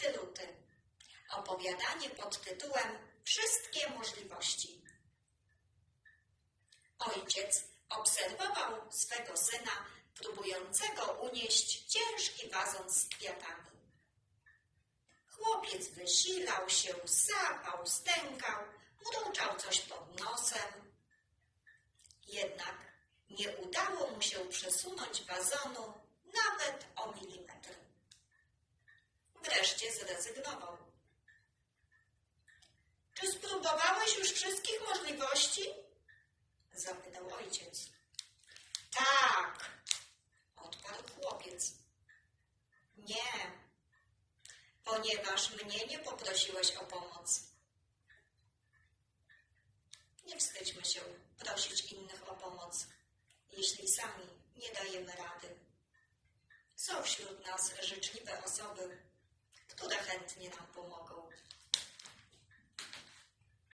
4 luty. Opowiadanie pod tytułem Wszystkie możliwości. Ojciec obserwował swego syna, próbującego unieść ciężki wazon z kwiatami. Chłopiec wysilał się, sapał, stękał, mruczał coś pod nosem. Jednak nie udało mu się przesunąć wazonu nawet. Wreszcie zrezygnował. Czy spróbowałeś już wszystkich możliwości? Zapytał ojciec. Tak, odparł chłopiec. Nie, ponieważ mnie nie poprosiłeś o pomoc. Nie wstydźmy się prosić innych o pomoc, jeśli sami nie dajemy rady. Są wśród nas życzliwe osoby, 你拿多少给我？